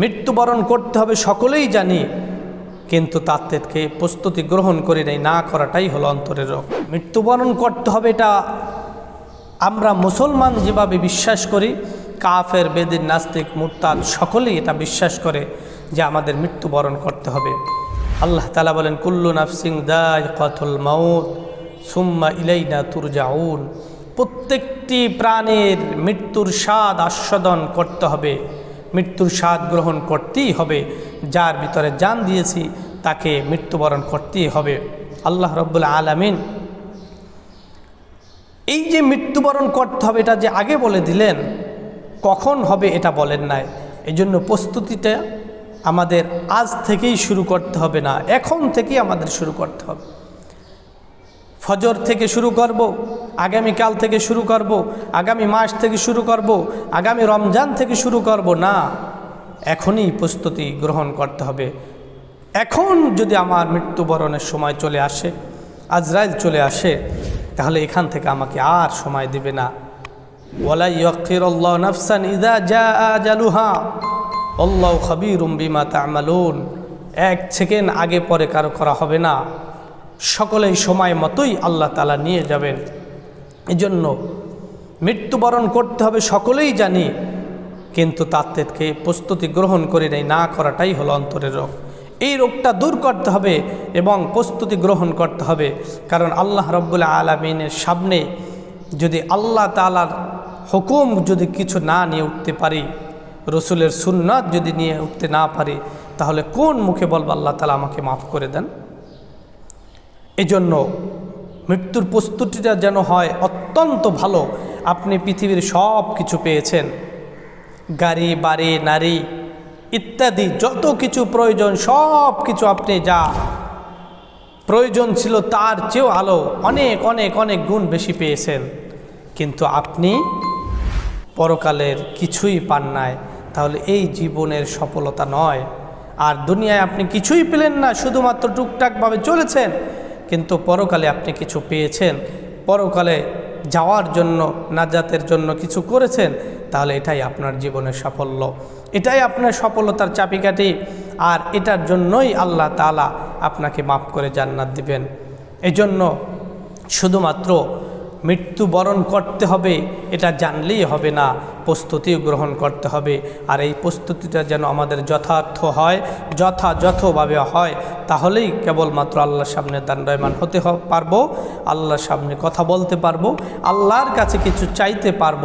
মৃত্যুবরণ করতে হবে সকলেই জানি, কিন্তু তার থেকে প্রস্তুতি গ্রহণ করে নেই, না করাটাই হলো অন্তরের রোগ। মৃত্যুবরণ করতে হবে এটা আমরা মুসলমান যেভাবে বিশ্বাস করি, কাফের বেদিন নাস্তিক, মুরতাদ, সকলেই এটা বিশ্বাস করে যে আমাদের মৃত্যুবরণ করতে হবে। আল্লাহ তালা বলেন, কুল্লু নাফসিং দায় কথুল মাউত, সুম্মা ইলাইনা তুরজাউন। প্রত্যেকটি প্রাণের মৃত্যুর স্বাদ আস্বাদন করতে হবে। মৃত্যুর স্বাদ গ্রহণ করতেই হবে। যার ভিতরে জান দিয়েছি, তাকে মৃত্যুবরণ করতেই হবে। আল্লাহ রব্বুল আলমিন এই যে মৃত্যুবরণ করতে হবে, এটা যে আগে বলে দিলেন, কখন হবে এটা বলেন নাই। এই জন্য প্রস্তুতিটা আমাদের আজ থেকেই শুরু করতে হবে না, এখন থেকেই আমাদের শুরু করতে হবে। ফজর থেকে শুরু করব আগামীকাল থেকে শুরু করব, আগামী মাস থেকে শুরু করব, আগামী রমজান থেকে শুরু করব, না, এখনই প্রস্তুতি গ্রহণ করতে হবে। এখন যদি আমার মৃত্যুবরণের সময় চলে আসে, আজরাইল চলে আসে, তাহলে এখান থেকে আমাকে আর সময় দেবে না। নফসান ইদা বিমা তামালুন। এক সেকেন্ড আগে পরে কারও করা হবে না। সকলেই সময় মতোই আল্লাহ তালা নিয়ে যাবেন। এজন্য মৃত্যুবরণ করতে হবে সকলেই জানি, কিন্তু তার থেকে প্রস্তুতি গ্রহণ করে নেই, না করাটাই হলো অন্তরের রোগ। এই রোগটা দূর করতে হবে এবং প্রস্তুতি গ্রহণ করতে হবে, কারণ আল্লাহ রব্বুল্লা আলমিনের সামনে যদি আল্লাহ তালার হুকুম যদি কিছু না নিয়ে উঠতে পারি, রসুলের সুন্নাত যদি নিয়ে উঠতে না পারি, তাহলে কোন মুখে বলব আল্লাহ তালা আমাকে মাফ করে দেন? এজন্য মৃত্যুর প্রস্তুতিটা যেন হয় অত্যন্ত ভালো। আপনি পৃথিবীর সব কিছু পেয়েছেন। গাড়ি, বাড়ি, নারী ইত্যাদি যত কিছু প্রয়োজন সব কিছু আপনি যা প্রয়োজন ছিল তার চেয়েও আলো অনেক অনেক অনেক গুণ বেশি পেয়েছেন। কিন্তু আপনি পরকালের কিছুই পান নাই। তাহলে এই জীবনের সফলতা নয়। আর দুনিয়ায় আপনি কিছুই পেলেন না, শুধুমাত্র টুকটাকভাবে চলেছেন। কিন্তু পরকালে আপনি কিছু পেয়েছেন। পরকালে যাওয়ার জন্য, নাজাতের জন্য কিছু করেছেন, তাহলে এটাই আপনার জীবনের সাফল্য। এটাই আপনার সফলতার চাপিকাঠি আর এটার জন্যই আল্লাহ তালা আপনাকে মাফ করে জান্নাত দিবেন। এজন্য শুধুমাত্র মৃত্যুবরণ করতে হবে, এটা জানলেই হবে না প্রস্তুতিও গ্রহণ করতে হবে। আর এই প্রস্তুতিটা যেন আমাদের যথার্থ হয়, যথাযথভাবে হয়, তাহলেই কেবলমাত্র আল্লাহর সামনে দান্ডায়মান হতে পারব, আল্লাহর সামনে কথা বলতে পারব, আল্লাহর কাছে কিছু চাইতে পারব।